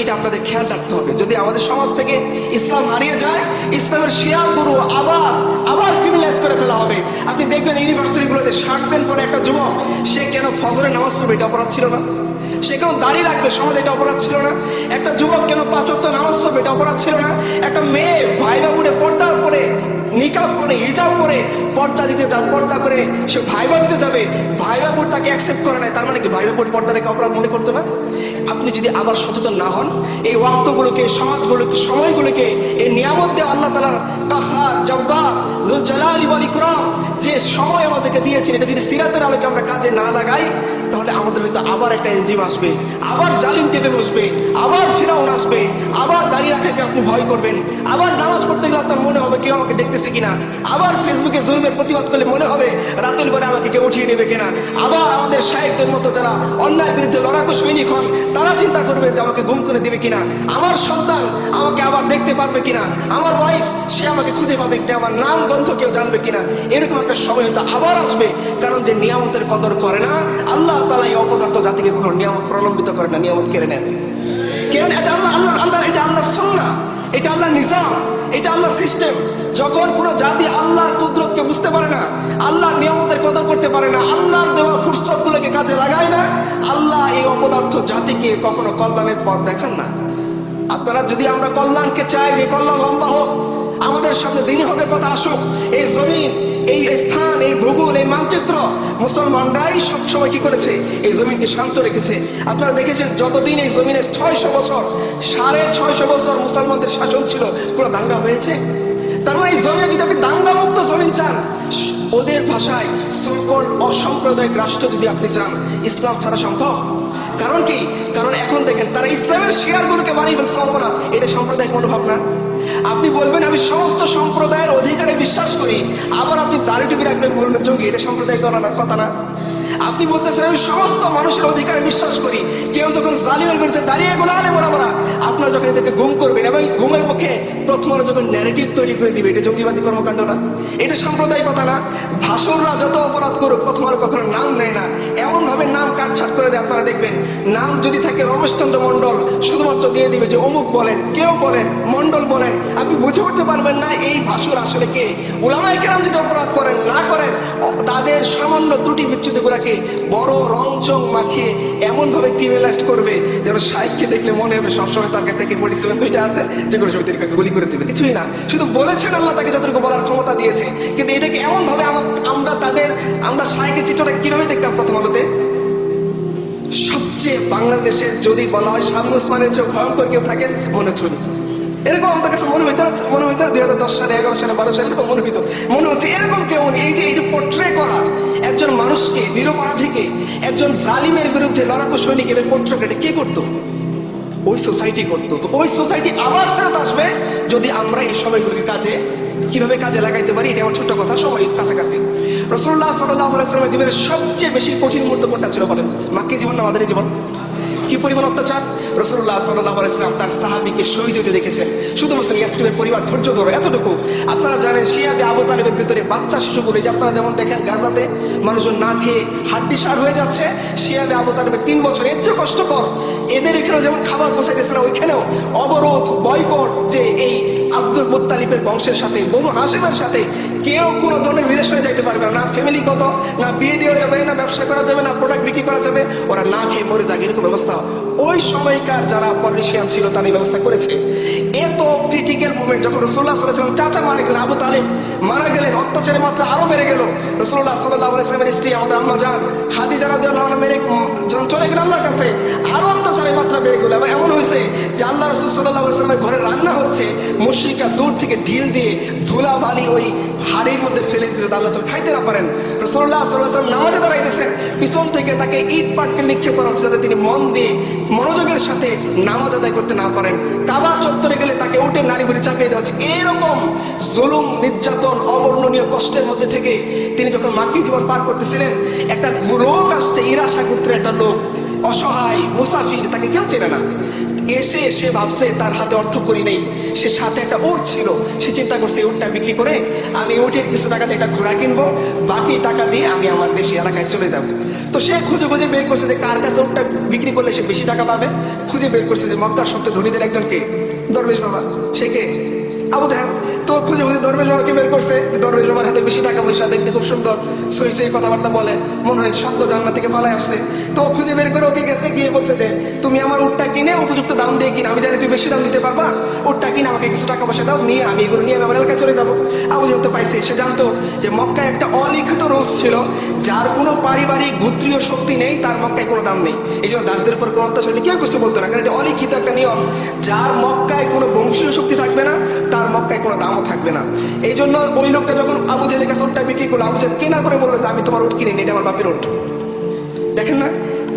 এটা আপনাদের খেয়াল রাখতে হবে। যদি আমাদের সমাজ থেকে ইসলাম হারিয়ে যায়, ইসলামের শিয়ার গুরু আবার আবার ক্রিমিনালাইজ করে ফেলা হবে। আপনি দেখবেন ইউনিভার্সিটিগুলোতে শার্ট প্যান্ট পরে একটা যুবক, সে কেন ফজরের নামাজ পড়বে এটা অপরাধ ছিল না? সে কেন দাঁড়িয়ে রাখবে সমাজ এটা অপরাধ ছিল না? একটা যুবক কেন পাঁচত্ব নামাজ পড়বে এটা অপরাধ ছিল না? একটা মেয়ে ভাই বাবুরে পর্দা পরে নিকাব করে, হিজাব করে, পর্দা দিতে যা পর্দা করে, সে ভাইবা দিতে যাবে। ভাই বাবুর তাকে অ্যাকসেপ্ট করে নাই, তার মানে কি? ভাই বাবুর পর্দা রেখে অপরাধ মনে করতো না? আপনি যদি আবার সচেতন না হন, এই ওয়াক্তগুলোকে, সমাজগুলোকে, সময়গুলোকে, এই নিয়ামত দিয়ে আল্লাহ তালার কাহার জব্বা জালালি বলি ইকরাম, যে সময় আমাদেরকে দিয়েছেন, এটা যদি সিরাতের আলোকে আমরা কাজে না লাগাই, তাহলে আমাদের হয়তো আবার একটা এনজিম আসবে, আবার জালিম টেপে বসবে, আবার ফিরাউন আসবে, আবার দাঁড়িয়ে রাখাকে আপনি ভয় করবেন, আবার নামাজ পড়তে আপনার মনে হবে কেউ আমাকে দেখতেছে কিনা? আবার ফেসবুকে জুলমের প্রতিবাদ করলে মনে হবে রাতুল করে আমাকে কেউ উঠিয়ে নেবে কিনা? আবার আমাদের শাহেকদের মতো যারা অন্যায়ের বিরুদ্ধে লড়াকু সৈনিক হন, তারা চিন্তা করবে যে আমাকে গুম করে দিবে কিনা? আমার সন্তান আমাকে আবার দেখতে পারবে কিনা? আমার ওয়াইফ সে আমাকে খুঁজে পাবে কিনা? আমার নাম গন্ধ কেউ জানবে কিনা? এরকম একটা সময় হয়তো আবার আসবে, কারণ যে নিয়ামতের কদর করে না, আল্লাহ তালা এই অপদার্থ জাতিকে কখনো নিয়ামত প্রলম্বিত করে না, নিয়ামত কেড়ে নেন কেন এটা আল্লাহ আল্লাহ আল্লাহ, এটা আল্লাহ সন্না এটা আল্লাহ নিজাম। এটা আল্লাহ সিস্টেম। যখন কোনো জাতি আল্লাহর কুদরতকে বুঝতে পারে না, আল্লাহর নিয়ামতের কদর করতে পারে না, আল্লাহর দেওয়া ফুরসত গুলোকে কাজে লাগায় না, আল্লাহ এই অপদার্থ জাতিকে কখনো কল্যাণের পথ দেখান না। আপনারা যদি আমরা কল্যাণকে চাই যে কল্যাণ লম্বা হোক, আমাদের সামনে দিনী হকের কথা আসুক, এই জমিন এই স্থান, এই ভূগোল, এই মানচিত্র মুসলমানরাই সবসময় কি করেছে? এই জমিনকে শান্ত রেখেছে। আপনারা দেখেছেন, যতদিন এই জমিনে ছয়শো বছর, সাড়ে ছয়শো বছর মুসলমানদের শাসন ছিল কোনো দাঙ্গা হয়েছে। তার মানে এই জমিনে যদি আপনি দাঙ্গা মুক্ত জমিন চান, ওদের ভাষায় সকল অসাম্প্রদায়িক রাষ্ট্র যদি আপনি চান, ইসলাম ছাড়া সম্ভব। কারণ কি? কারণ এখন দেখেন, তারা ইসলামের শেয়ারগুলোকে বানিয়ে ফেলছে অপরাধ। এটা সাম্প্রদায়িক মনোভাব না। আপনি বলবেন, আমি সমস্ত সম্প্রদায়ের অধিকারে বিশ্বাস করি। আবার আপনি দাড়ি টুপি রাখবেন বলবেন, জঙ্গি, এটা সাম্প্রদায়িক কথা না। আপনি বলতেছেন, আমি সমস্ত মানুষের অধিকারে বিশ্বাস করি। কেউ যখন জালিমের বিরুদ্ধে দাঁড়িয়ে গোলালে বরাবরা আপনারা যখন এদেরকে গুম করবেন এবং ঘুমের পক্ষে প্রথম আলো যখন ন্যারেটিভ তৈরি করে দিবে, এটা জঙ্গিবাদী কর্মকাণ্ড না। এটা সাম্প্রদায়িকতা না। ভাষণরা যত অপরাধ করুক প্রথম আলো কখনো নাম দেয় না। এমন ভাবে নাম কাটছাট করে দেয়, আপনারা দেখবেন। নাম যদি থাকে রমেশচন্দ্র মন্ডল শুধুমাত্র দিয়ে দিবে যে অমুক বলেন, কেউ বলেন মন্ডল বলেন, আপনি বুঝে উঠতে পারবেন না এই ভাষুর আসলে কে। ওলামাই কেরাম যদি অপরাধ করেন, না করেন, তাদের সামান্য ত্রুটি বিচ্ছুতি গুলাকে বড় রং চং মাখিয়ে এমন ভাবে ক্রিমিনালাইজ করবে, যেন সাইককে দেখলে মনে হবে সবসময় তার কাছে কি পরিশ্রম দুইটা আছে, যে কোনো সময় তিনি গুলি করে দেবে। কিছুই না। শুধু বলেছেন আল্লাহ তাকে যতটুকু বলার ক্ষমতা দিয়েছে। কিন্তু এটাকে এমন ভাবে আমরা তাদের, আমরা সাইকের চিত্রটা কীভাবে দেখতাম প্রথম আলোতে? সবচেয়ে বাংলাদেশের যদি বলা হয় শামু চেয়ে ভয়ঙ্কর কেউ থাকেন, মনে চলি এরকম আমাদের কাছে মনে হইতো মনে হইতো দুই হাজার দশ সালে, এগারো সালে, বারো সালে এরকম মনে হইতো। মনে হচ্ছে এরকম কেমন এই যে এই যে পোট্রে করা একজন মানুষকে নিরপরাধীকে, একজন জালিমের বিরুদ্ধে লড়াকু সৈনিক এবার পোট্রে কেটে কে করতো? ওই সোসাইটি করতো। তো ওই সোসাইটি আবার ফেরত আসবে যদি আমরা এই সময়গুলির কাজে কীভাবে কাজে লাগাইতে পারি, এটা আমার ছোট্ট কথা সময় কাছাকাছি। রসুল্লাহ সাল্লামের জীবনের সবচেয়ে বেশি কঠিন মুহূর্ত কোনটা ছিল বলেন? মাকে জীবন না আমাদের জীবন? কি পরিমাণ অত্যাচার? রসুল্লাহ সাল্লাহ সাল্লাম তার সাহাবিকে শহীদ হতে দেখেছেন। শুধু মুসলিম ইয়াসিমের পরিবার ধৈর্য ধরো, এতটুকু। আপনারা জানেন শিয়াবে আবু তালেবের ভিতরে বাচ্চা শিশুগুলো যে আপনারা যেমন দেখেন গাজাতে মানুষজন না খেয়ে হাড্ডি সার হয়ে যাচ্ছে, শিয়াবে আবু তালেবের তিন বছর এর চেয়ে কষ্টকর। এদের এখানেও যেমন খাবার পৌঁছাইতেছে না, ওইখানেও অবরোধ, বয়কট, যে এই আব্দুল মুতালিফের বংশের সাথে, বনু হাসিমের সাথে কেউ কোনো ধরনের রিলেশনে যাইতে পারবে না ফ্যামিলিগত না বিয়ে দেওয়া যাবে, না ব্যবসা করা যাবে, না প্রোডাক্ট বিক্রি করা যাবে, ওরা না খেয়ে মরে যাবে এরকম ব্যবস্থা ওই সময়কার যারা পলিটিশিয়ান ছিল, তার ব্যবস্থা করেছে। এত ক্রিটিক্যাল মুভমেন্ট যখন রসুল্লাহ সাল্লাম চাচা মারা গেলেন আবু তালেব মারা গেলেন, অত্যাচারের মাত্রা আরও বেড়ে গেল। রসুল্লাহ সাল্লাহ ইসলামের স্ত্রী আমাদের আম্মা যান খাদি যারা মেরে চলে গেল আল্লাহর কাছে। আরও অত্যাচারের রসুল সাল্লাহ ইসলামের ঘরে রান্না হচ্ছে দূর থেকে ঢিল দিয়ে ধুলা বালি ওই হাড়ির মধ্যে ফেলে দিতে আল্লাহ খাইতে না পারেন। নামাজে দাঁড়াইতেছেন পিছন থেকে তাকে ইট পাটকে করা হচ্ছে যাতে তিনি মন দিয়ে মনোযোগের সাথে নামাজ আদায় করতে না পারেন। কাবা চত্বরে গেলে তাকে উঠে নারী বলে চাপিয়ে দেওয়া হচ্ছে। এরকম জুলুম, নির্যাতন, অবর্ণনীয় কষ্টের মধ্যে থেকে তিনি যখন মাকি জীবন পার করতেছিলেন, একটা রোগ আসছে, ইরাশা গোত্রের একটা লোক, অসহায়, মুসাফির, তাকে কেউ চেনে না। এসে সে ভাবছে তার হাতে অর্থ করি নেই। সে সাথে একটা ওট ছিল। সে চিন্তা করছে ওটটা বিক্রি করে? আমি ওটের কিছু টাকা দিয়ে একটা ঘোড়া কিনবো। বাকি টাকা দিয়ে আমি আমার দেশি এলাকায় চলে যাব। তো সে খুঁজে খুঁজে বের করছে যে কার কাছে ওটটা বিক্রি করলে সে বেশি টাকা পাবে। খুঁজে বের করছে যে মক্কার সবচেয়ে ধনীদের একজনকে। দরবেশ বাবা, সে কে? আবু জাহাল। তো খুঁজে খুঁজে ধর্মের বাবাকে বের করছে? ধর্মের বাবার হাতে বেশি টাকা পয়সা, দেখতে খুব সুন্দর। সই সই কথাবার্তা বলে। মনে হয় সদ্য জান্নাত থেকে পালাই আসছে। তো খুঁজে বের করে ওকে গেছে, গিয়ে বলছে যে, তুমি আমার উটটা কিনে উপযুক্ত দাম দিয়ে কিনে, আমি জানি তুমি বেশি দাম দিতে পারবা। উটটা কিনে আমাকে কিছু টাকা পয়সা দাও, নিয়ে আমি এগুলো নিয়ে আমি আমার এলাকায় চলে যাব। আবু যেহেতু পাইছি পাইছে। সে জানতো যে মক্কা একটা অলিখিত রোজ ছিল, যার কোনো পারিবারিক গোত্রীয় শক্তি নেই, তার মক্কায় কোনো দাম নেই। এই জন্য দাসদের উপর কোনো অত্যাচার কেউ কিছু বলতো না, কারণ এটা অলিখিত একটা নিয়ম। যার মক্কায় কোনো বংশীয় শক্তি থাকবে না, তার মক্কায় কোনো দামও থাকবে না। এই জন্য ওই লোকটা যখন আবু জেলের কাছে উটটা বিক্রি করল, আবু জেল কেনার করে বলল যে, আমি তোমার উট কিনে এটা আমার বাপের উট। দেখেন না?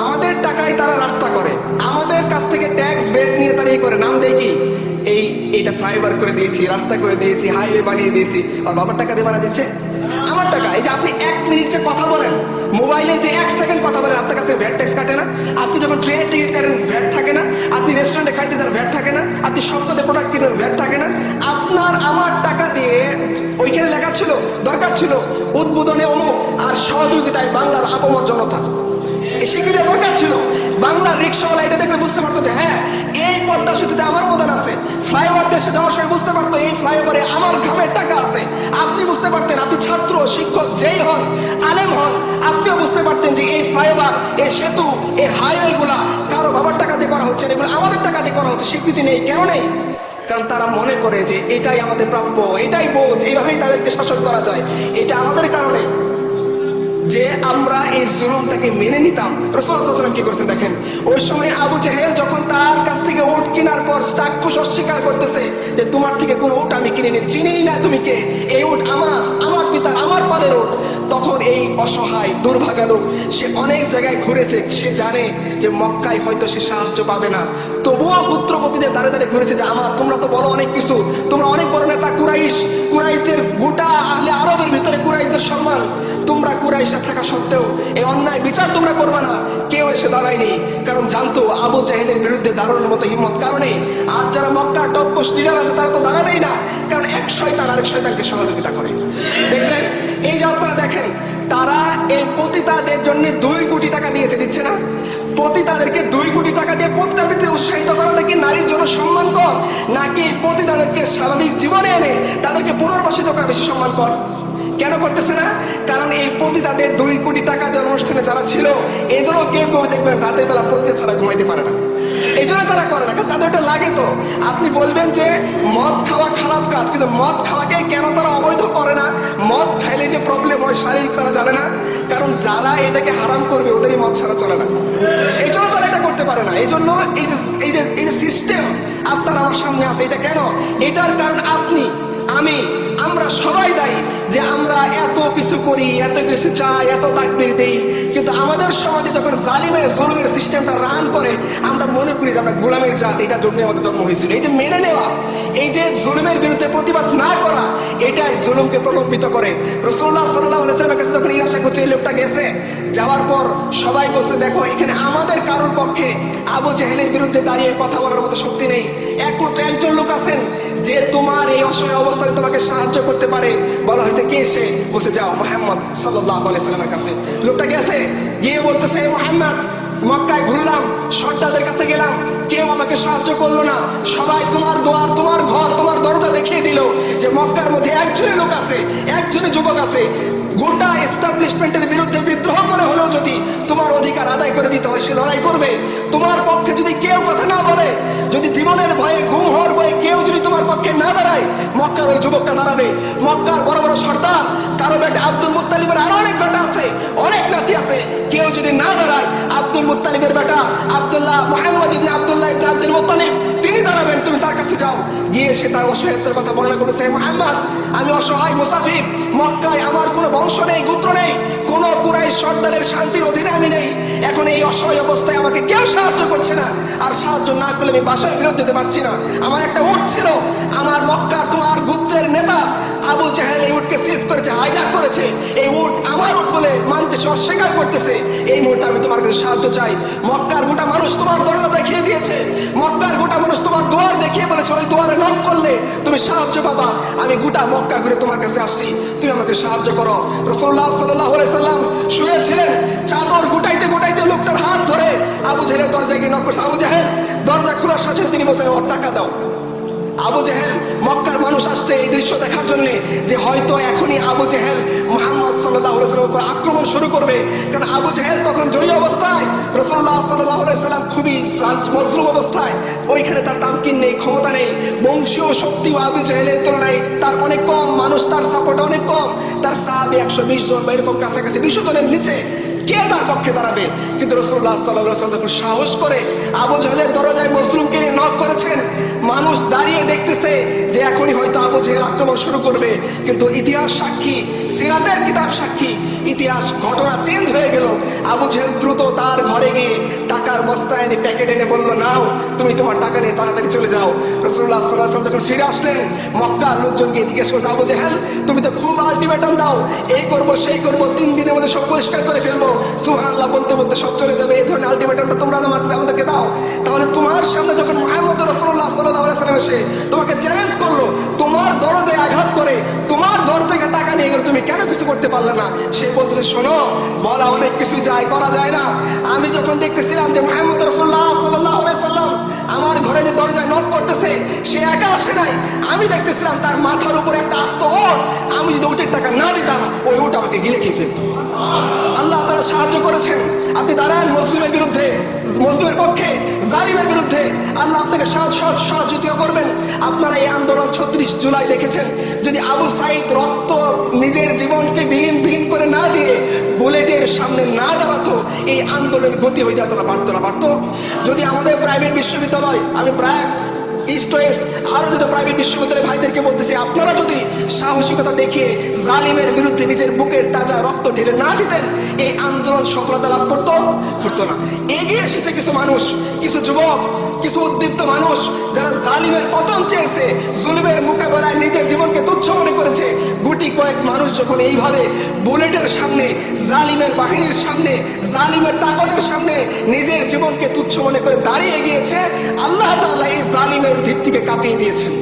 আমাদের টাকায় তারা রাস্তা করে। আমাদের কাছ থেকে ট্যাক্স বেট নিয়ে তারা করে। নাম দেয় কি? এই, এইটা ফ্লাইওভার করে দিয়েছি, রাস্তা করে দিয়েছি, হাইওয়ে বানিয়ে দিয়েছি। আর বাবার টাকা দিয়ে বানা দিচ্ছে? আমার টাকা, এই যে আপনি এক মিনিট যে কথা বলেন, মোবাইলে যে এক সেকেন্ড কথা বলেন, আপনার কাছে ভ্যাট ট্যাক্স কাটে না। আপনি যখন ট্রেনের টিকিট কাটেন, ভ্যাট থাকে না। আপনি রেস্টুরেন্টে খাইতে যান, ভ্যাট থাকে না। আপনি সপ্তাহে প্রোডাক্ট কিনেন, ভ্যাট থাকে না। আপনার আমার টাকা দিয়ে ওইখানে লেখা ছিল, দরকার ছিল, উদ্বোধনে অমুক আর সহযোগিতায় বাংলার আপমর জনতা। সেগুলো দরকার ছিল। বাংলার রিক্সাওয়ালা এটা দেখলে বুঝতে পারতো যে হ্যাঁ এই পদ্মা সেতুতে আমার অবদান আছে। ফ্লাইওভার দেশে যাওয়ার সময় বুঝতে পারতো এই ফ্লাইওভারে আমার ঘামের টাকা আছে। আপনি বুঝতে পারতেন, আপনি ছাত্র, শিক্ষক, যেই হন, আলেম হন, আপনিও বুঝতে পারতেন যে এই ফ্লাইওভার, এই সেতু, এই হাইওয়ে গুলা কারও বাবার টাকা দিয়ে করা হচ্ছে এগুলো আমাদের টাকা দিয়ে করা হচ্ছে, স্বীকৃতি নেই, কেন নেই? কারণ তারা মনে করে যে এটাই আমাদের প্রাপ্য, এটাই বোধ, এইভাবেই তাদেরকে শাসন করা যায়। এটা আমাদের কারণে। যে আমরা এই জুলুমটাকে মেনে নিতাম রসুলাম কি করছেন দেখেন? ওই সময় আবু জেহেল যখন তার কাছ থেকে উট কেনার পর চাক্ষুষ অস্বীকার করতেছে যে তোমার থেকে কোন উট আমি কিনে নিই চিনেই না তুমি কে? এই উট আমার আমার পিতা আমার পালের উট। তখন এই অসহায়, দুর্ভাগা লোক, সে অনেক জায়গায় ঘুরেছে, সে জানে যে মক্কায় হয়তো সে সাহায্য পাবে না। তবুও পুত্রপতিদের দাঁড়ে দাঁড়িয়ে ঘুরেছে যে, আমার, তোমরা তো বলো অনেক কিছু। তোমরা অনেক বড় নেতা কুরাইশ। কুরাইশদের গোটা আহলে আরবের ভিতরে কুরাইশদের সম্মান তোমরা কুরাইশা থাকা সত্ত্বেও এই অন্যায় বিচার তোমরা করবে না। কেউ এসে দাঁড়ায়নি। কারণ জানতো আবু জাহেলের বিরুদ্ধে দাঁড়ানোর মতো হিম্মত। কারণে আর যারা মক্কার টপ লিডার আছে, তারা তো দাঁড়াবেই না। কারণ এক শয়তান আরেক শয়তানকে সহযোগিতা করে। দেখবেন, এই যে আপনারা দেখেন, তারা এই পতিতাদের জন্য দুই কোটি টাকা দিয়েছে, দিচ্ছে না? পতিতাদেরকে দুই কোটি টাকা দিয়ে পতিতাবৃত্তি উৎসাহিত করা নাকি নারীর জন্য সম্মান কর? নাকি পতিতাদেরকে স্বাভাবিক জীবনে এনে তাদেরকে পুনর্বাসিত করা বেশি সম্মান কর? কেন করতেছে না? কারণ এই পতিতাদের দুই কোটি টাকা দেওয়ার অনুষ্ঠানে যারা ছিল, এদেরও কেউ কেউ দেখবেন রাতের বেলা প্রত্যেক ছাড়া ঘুমাইতে পারে না। এই জন্য তারা করে না তাদের ওটা লাগে তো। আপনি বলবেন যে মদ খাওয়া খারাপ কাজ, কিন্তু মদ খাওয়াকে কেন তারা অবৈধ করে না? মদ খাইলে যে প্রবলেম হয় শারীরিক তারা জানে না, কারণ যারা এটাকে হারাম করবে, ওদেরই মদ ছাড়া চলে না। এই জন্য তারা এটা করতে পারে না। এই জন্য এই যে এই যে এই যে সিস্টেম আপনার আমার সামনে আছে, এটা কেন? এটার কারণ আপনি, আমি, আমরা সবাই দায়ী যে আমরা এত কিছু করি, এত কিছু চাই, এত তাকবির দিই, কিন্তু আমাদের সমাজে যখন জালিমের জুলুমের সিস্টেমটা রান করে, আমরা মনে করি যে আমরা গোলামের জাত, এটা জন্য আমাদের জন্ম হয়েছিল। এই যে মেনে নেওয়া, এই যে জুলুমের বিরুদ্ধে প্রতিবাদ না করা, এটাই জুলুমকে প্রলম্বিত করে। রসুল্লাহ সাল্লাহ ইসলামের কাছে যখন ইরাশা করছে, এই লোকটা গেছে, যাওয়ার পর সবাই বলছে, দেখো, এখানে আমাদের কারোর পক্ষে আবু জেহেলের বিরুদ্ধে দাঁড়িয়ে কথা বলার মতো শক্তি নেই। একমাত্র একজন লোক আছেন, যে তোমার এই অসহায় অবস্থায় তোমাকে সাহায্য করতে পারে। বলা হয়েছে, কে সে? বসে যাও, মোহাম্মদ আলাইসাল্লামের কাছে। লোকটা গেছে, গিয়ে বলতেছে, মোহাম্মদ, মক্কায় ঘুরলাম, সর্দারদের কাছে গেলাম। কেউ আমাকে সাহায্য করল না। সবাই তোমার দোয়ার, তোমার ঘর, তোমার দরজা দেখিয়ে দিল যে মক্কার মধ্যে একজনের লোক আছে। একজনের যুবক আছে, গোটা এস্টাবলিশমেন্টের বিরুদ্ধে বিদ্রোহ করে হলেও যদি তোমার অধিকার আদায় করে দিতে হয়, সে লড়াই করবে। তোমার পক্ষে যদি কেউ কথা না বলে, যদি জীবনের ভয়ে ঘুম হওয়ার ভয়ে কেউ যদি তোমার পক্ষে না দাঁড়ায়, মক্কার ওই যুবকটা দাঁড়াবে। মক্কার বড় বড় সর্দার, কারও বেটা আব্দুল মুত্তালিবের আরও অনেক বেটা আছে, অনেক নাতি আছে। কেউ যদি না দাঁড়ায়, আব্দুল মুত্তালিবের বেটা Abdullah Muhammad ibn Abdullah Abdul Muttalib কাছে যাও গিয়ে সে তার অসহায়ত্বের কথা বর্ণনা করেছে মোহাম্মদ, আমি অসহায় মুসাফির, মক্কায় আমার কোনো বংশ নেই, গোত্র নেই, কোন কুরাই সর্দারের শান্তির অধীনে আমি নেই। এখন এই অসহায় অবস্থায় আমাকে কেউ সাহায্য করছে না, আর সাহায্য না করলে আমি বাসায় ফেরত যেতে পারছি না। আমার একটা উঠ ছিল, আমার মক্কা তোমার গোত্রের নেতা আবু জাহেল এই উটকে সিজ করেছে, হাইজাক করেছে। এই উট আমার উট বলে মানতে অস্বীকার করতেছে। এই মুহূর্তে আমি তোমার কাছে সাহায্য চাই। মক্কার গোটা মানুষ তোমার দরজা দেখিয়ে দিয়েছে। মক্কার গোটা মানুষ তোমার দুয়ার দেখিয়ে বলেছে, ওই দুয়ারে নক করলে তুমি সাহায্য পাবা। আমি গোটা মক্কা ঘুরে তোমার কাছে আসছি। তুমি আমাকে সাহায্য করো। রসুল্লাহ সাল্লাম শুয়েছিলেন। চাদর গোটাইতে গোটাইতে লোকটার হাত ধরে আবু জাহেলের দরজায় গিয়ে নক করছে। আবু জাহেল, দরজা খোলার সাথে তিনি বলছেন ওর টাকা দাও। আবু জেহেল, মক্কার মানুষ আসছে এই দৃশ্য দেখার জন্য যে হয়তো এখনই আবু জেহেল মোহাম্মদ সাল্লাহ উপর আক্রমণ শুরু করবে। কারণ আবু জেহেল তখন জয়ী অবস্থায় রসুল্লাহ সাল্লাম খুবই মজলুম অবস্থায়। ওইখানে তার তামকিন নেই, ক্ষমতা নেই, বংশীয় শক্তি আবু জেহেলের তুলনায় তার অনেক কম, মানুষ তার সাপোর্ট অনেক কম। তার সাহাবি একশো বিশ জন বা এরকম কাছাকাছি দুশো জনের নিচে কে তার পক্ষে দাঁড়াবে? কিন্তু রসুল্লাহ সাল্লাম যখন সাহস করে আবু জাহেলের দরজায় মজলুমকে নক করেছেন, মানুষ দাঁড়িয়ে দেখতেছে যে এখনই হয়তো আবু জাহেল আক্রমণ শুরু করবে। কিন্তু ইতিহাস সাক্ষী, সিরাতের কিতাব সাক্ষী, ইতিহাস ঘটনা চেঞ্জ হয়ে গেল। আবু জাহেল দ্রুত তার ঘরে গিয়ে টাকার বস্তা এনে প্যাকেট এনে বলল, নাও তুমি তোমার টাকা নিয়ে তাড়াতাড়ি চলে যাও। রসুল্লাহ সাল্লাহ যখন ফিরে আসলেন, মক্কার লোকজনকে জিজ্ঞেস করছে, আবু জেহেল, তুমি তো খুব আলটিমেটাম দাও। এই করব, সেই করব, তিন দিনের মধ্যে সব পরিষ্কার করে ফেলব। সুহান আল্লাহ বলতে বলতে সব চলে যাবে। এই ধরনের আলটিমেটামটা তোমরা আমাদেরকে দাও। তাহলে তোমার সামনে যখন মোহাম্মদ রসুল্লাহ সাল্লাম এসে তোমাকে চ্যালেঞ্জ করল, তোমার দরজায় আঘাত করে, তোমার ঘর থেকে টাকা নিয়ে গেলে, তুমি কেন কিছু করতে পারলে না? সে বলতেছে, শোনো, বলা অনেক কিছু যায়, করা যায় না। আমি যখন দেখতেছিলাম যে মোহাম্মদ রসুল্লাহ সাল্লাহ সাল্লাম আমার ঘরে যে দরজায় নক করতেছে, সে একা আসে নাই। আমি দেখতেছিলাম তার মাথার উপর একটা আস্ত ওট আমি যদি ওটের টাকা না দিতাম, ওই ওট আমাকে গিলে খেয়ে ফেলতো। আল্লাহ তারা সাহায্য করেছেন। আপনি দাঁড়ান মুসলিমের বিরুদ্ধে মুসলিমের পক্ষে, জালিমের বিরুদ্ধে। আল্লাহ আপনাকে সাহায্য সাহায্য করবেন। আপনারা এই আন্দোলন ছত্রিশ জুলাই দেখেছেন। যদি আবু সাইদ রক্ত নিজের জীবনকে বিলীন বিলীন করে না দিয়ে বুলেটের সামনে না দাঁড়াতো, এই আন্দোলনের গতি হয়ে যেত না পারতো না পারতো যদি আমাদের প্রাইভেট বিশ্ববিদ্যালয়, আমি প্রায় ইস্ট ওয়েস্ট আরও যদি প্রাইভেট ভাইদেরকে বলতেছি, আপনারা যদি সাহসিকতা দেখিয়ে জালিমের বিরুদ্ধে নিজের বুকের তাজা রক্ত ঢেলে না দিতেন, এই আন্দোলন সফলতা লাভ করতো? করতো না। এগিয়ে এসেছে কিছু মানুষ, কিছু যুবক, কিছু উদ্দীপ্ত মানুষ, যারা জালিমের পতন চেয়েছে, জুলুমের মোকাবেলায় নিজের জীবনকে তুচ্ছ মনে করেছে। গুটি কয়েক মানুষ যখন এইভাবে বুলেটের সামনে, জালিমের বাহিনীর সামনে, জালিমের তাকতের সামনে নিজের জীবনকে তুচ্ছ মনে করে দাঁড়িয়ে গিয়েছে, আল্লাহ তাল্লাহ এই জালিমের ভিত্তিকে কাঁপিয়ে দিয়েছেন।